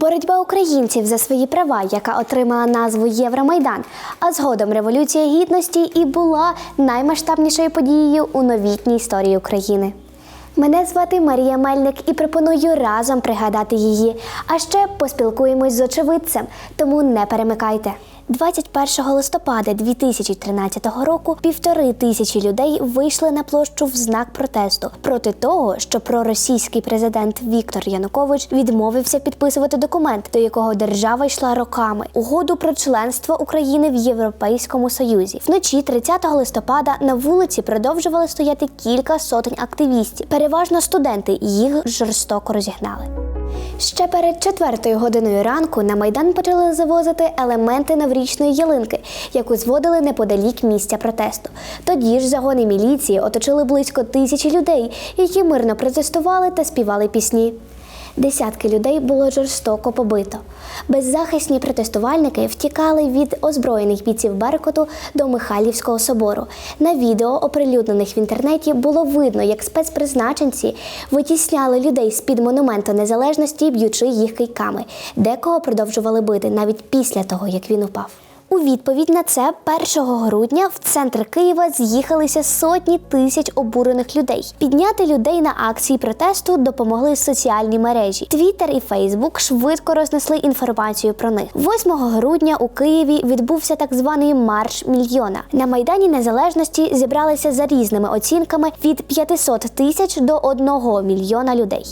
Боротьба українців за свої права, яка отримала назву Євромайдан, а згодом Революція Гідності і була наймасштабнішою подією у новітній історії України. Мене звати Марія Мельник і пропоную разом пригадати її. А ще поспілкуємось з очевидцем, тому не перемикайте. 21 листопада 2013 року півтори тисячі людей вийшли на площу в знак протесту проти того, що проросійський президент Віктор Янукович відмовився підписувати документ, до якого держава йшла роками угоду про членство України в Європейському Союзі. Вночі 30 листопада на вулиці продовжували стояти кілька сотень активістів, переважно студенти, їх жорстоко розігнали. Ще перед четвертою годиною ранку на майдан почали завозити елементи новорічної ялинки, яку зводили неподалік місця протесту. Тоді ж загони міліції оточили близько тисячі людей, які мирно протестували та співали пісні. Десятки людей було жорстоко побито. Беззахисні протестувальники втікали від озброєних бійців Беркуту до Михайлівського собору. На відео, оприлюднених в інтернеті, було видно, як спецпризначенці витісняли людей з під монументу незалежності, б'ючи їх кийками. Декого продовжували бити навіть після того, як він упав. У відповідь на це 1 грудня в центр Києва з'їхалися сотні тисяч обурених людей. Підняти людей на акції протесту допомогли соціальні мережі. Твіттер і Фейсбук швидко рознесли інформацію про них. 8 грудня у Києві відбувся так званий марш мільйона. На майдані незалежності зібралися за різними оцінками від 500 тисяч до 1 мільйона людей.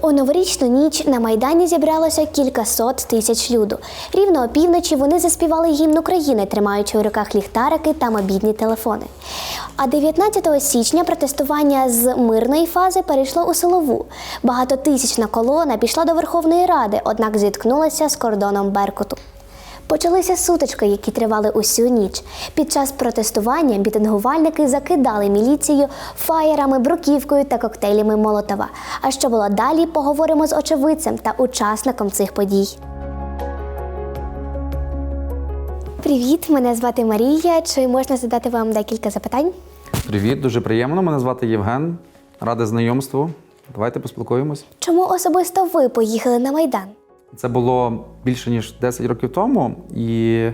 У новорічну ніч на майдані зібралося кількасот тисяч люду. Рівно опівночі вони заспівали гімн України, тримаючи у руках ліхтарики та мобільні телефони. А 19 січня протестування з мирної фази перейшло у силову. Багатотисячна колона пішла до Верховної Ради, однак зіткнулася з кордоном Беркуту. Почалися сутички, які тривали усю ніч. Під час протестування бітингувальники закидали міліцію фаєрами, бруківкою та коктейлями Молотова. А що було далі, поговоримо з очевидцем та учасником цих подій. Привіт, мене звати Марія. Чи можна задати вам декілька запитань? Привіт, дуже приємно. Мене звати Євген. Радий знайомству. Давайте поспілкуємось. Чому особисто ви поїхали на майдан? Це було більше ніж 10 років тому, і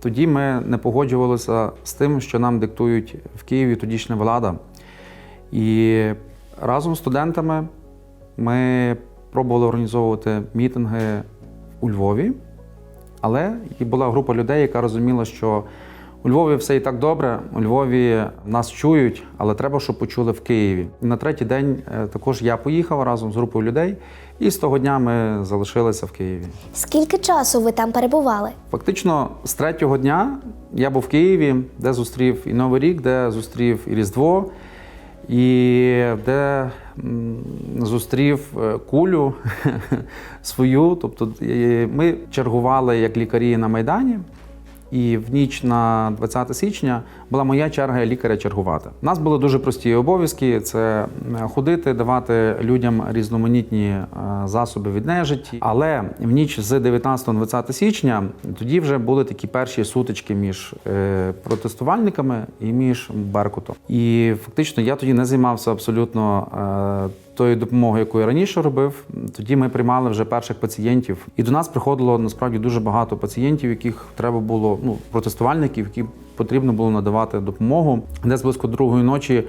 тоді ми не погоджувалися з тим, що нам диктують в Києві тодішня влада. І разом з студентами ми пробували організовувати мітинги у Львові, але була група людей, яка розуміла, що у Львові все і так добре, у Львові нас чують, але треба, щоб почули в Києві. І на третій день е, також я поїхав разом з групою людей, і з того дня ми залишилися в Києві. Скільки часу ви там перебували? Фактично, з третього дня я був в Києві, де зустрів і Новий рік, де зустрів і Різдво, і де зустрів е, кулю свою. Тобто ми чергували як лікарі на Майдані. І в ніч на 20 січня була моя черга лікаря чергувати. У нас були дуже прості обов'язки: це е, ходити, давати людям різноманітні е, засоби від нежиті. Але в ніч з 19 на 20 січня тоді вже були такі перші сутички між е, протестувальниками і між Беркутом. І фактично я тоді не займався абсолютно. Тою допомогою, яку я раніше робив, тоді ми приймали вже перших пацієнтів. І до нас приходило насправді дуже багато пацієнтів, яких треба було, ну, протестувальників, які потрібно було надавати допомогу. Десь близько другої ночі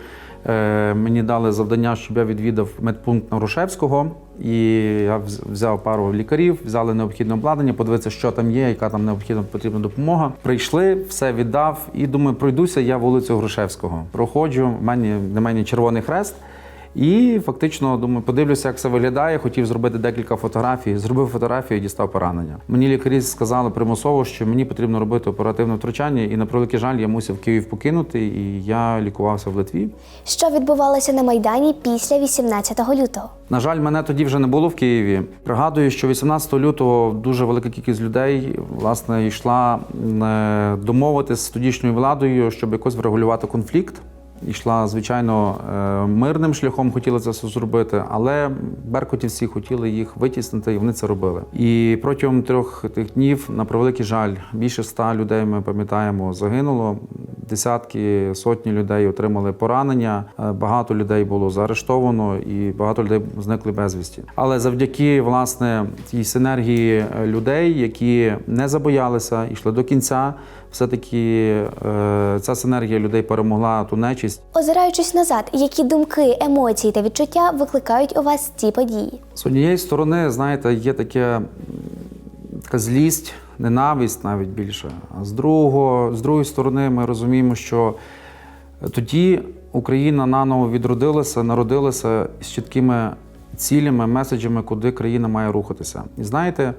е, мені дали завдання, щоб я відвідав медпункт Нарушевського. І я взяв пару лікарів, взяли необхідне обладнання, подивитися, що там є, яка там необхідна потрібна допомога. Прийшли, все віддав, і думаю, пройдуся я вулицю Грушевського. Проходжу, в мене на мені червоний хрест. І фактично думаю, подивлюся, як це виглядає. Хотів зробити декілька фотографій. Зробив фотографію і дістав поранення. Мені лікарі сказали примусово, що мені потрібно робити оперативне втручання, і на превеликий жаль, я мусив Київ покинути, і я лікувався в Литві. Що відбувалося на майдані після 18 лютого? На жаль, мене тоді вже не було в Києві. Пригадую, що 18 лютого дуже велика кількість людей власне йшла е, домовитися з тодішньою владою, щоб якось врегулювати конфлікт. Йшла, звичайно, е, мирним шляхом хотіли це все зробити, але беркутівці хотіли їх витіснити, і вони це робили. І протягом трьох тих днів, на превеликий жаль, більше ста людей ми пам'ятаємо загинуло. Десятки, сотні людей отримали поранення. е, Багато людей було заарештовано і багато людей зникли безвісті. Але завдяки власне тій синергії е, людей, які не забоялися, йшли до кінця, все-таки е, ця синергія людей перемогла ту нечисть. Озираючись назад, які думки, емоції та відчуття викликають у вас ці події? З однієї сторони, знаєте, є таке така злість, ненависть навіть більше. А з другого, з другої сторони, ми розуміємо, що тоді Україна наново відродилася, народилася з чіткими цілями, меседжами, куди країна має рухатися. І знаєте,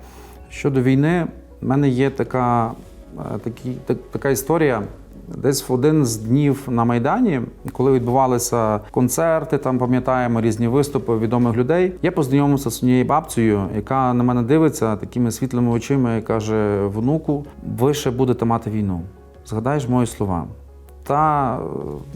щодо війни, в мене є така, е, такі, так, така історія. Десь в один з днів на Майдані, коли відбувалися концерти, там пам'ятаємо різні виступи відомих людей. Я познайомився з однією бабцею, яка на мене дивиться такими світлими очима і каже: внуку, ви ще будете мати війну. Згадаєш мої слова. Та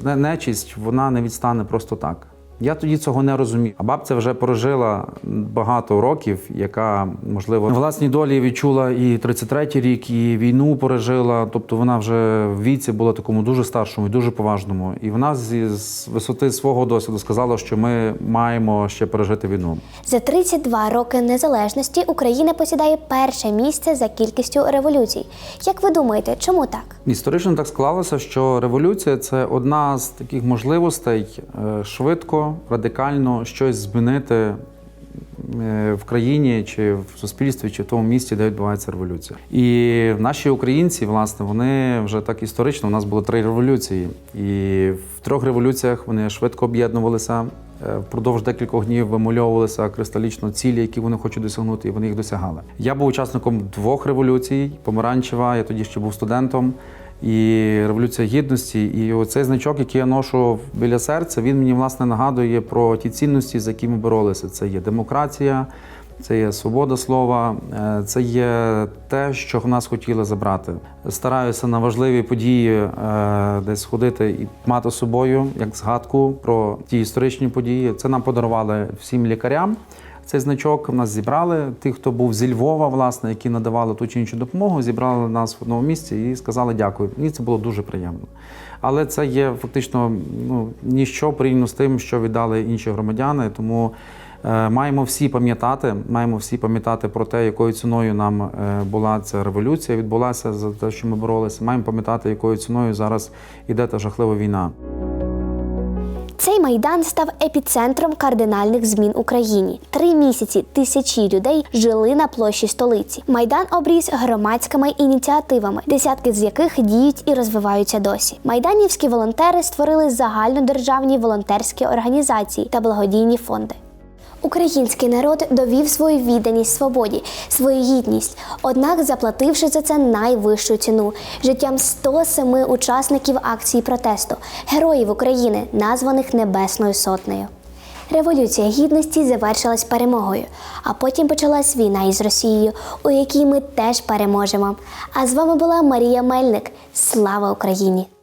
нечість, нечисть вона не відстане просто так. Я тоді цього не розумів. А бабця вже прожила багато років, яка, можливо, на власній долі відчула і 33-й рік, і війну пережила. Тобто вона вже в віці була такому дуже старшому і дуже поважному. І вона з висоти свого досвіду сказала, що ми маємо ще пережити війну. За 32 роки незалежності Україна посідає перше місце за кількістю революцій. Як ви думаєте, чому так? Історично так склалося, що революція це одна з таких можливостей е, радикально щось змінити е, в країні чи в суспільстві, чи в тому місці, де відбувається революція. І наші українці, власне, вони вже так історично. У нас було три революції, і в трьох революціях вони швидко об'єднувалися. е, Впродовж декількох днів вимальовувалися кристалічно цілі, які вони хочуть досягнути, і вони їх досягали. Я був учасником двох революцій: помаранчева, я тоді ще був студентом, і революція гідності. І оцей значок, який я ношу біля серця, він мені власне нагадує про ті цінності, за які ми боролися. Це є демократія, це є свобода слова, е, це є те, що в нас хотіли забрати. Стараюся на важливі події е, десь ходити і мати з собою як згадку про ті історичні події. Це нам подарували всім лікарям. Цей значок в нас зібрали. Ті, хто був зі Львова, власне, які надавали ту чи іншу допомогу, зібрали нас в одному місці і сказали дякую. Мені це було дуже приємно. Але це є фактично ну, ніщо порівняно з тим, що віддали інші громадяни. Тому е, маємо всі пам'ятати, маємо всі пам'ятати про те, якою ціною нам е, була ця революція, відбулася за те, що ми боролися. Маємо пам'ятати, якою ціною зараз іде та жахлива війна. Цей майдан став епіцентром кардинальних змін Україні. Три місяці тисячі людей жили на площі столиці. Майдан обріс громадськими ініціативами, десятки з яких діють і розвиваються досі. Майданівські волонтери створили загальнодержавні волонтерські організації та благодійні фонди. Український народ довів свою відданість свободі, свою гідність, однак заплативши за це найвищу ціну життям 107 учасників акції протесту, героїв України, названих Небесною Сотнею. Революція гідності завершилась перемогою, а потім почалась війна із Росією, у якій ми теж переможемо. А з вами була Марія Мельник. Слава Україні!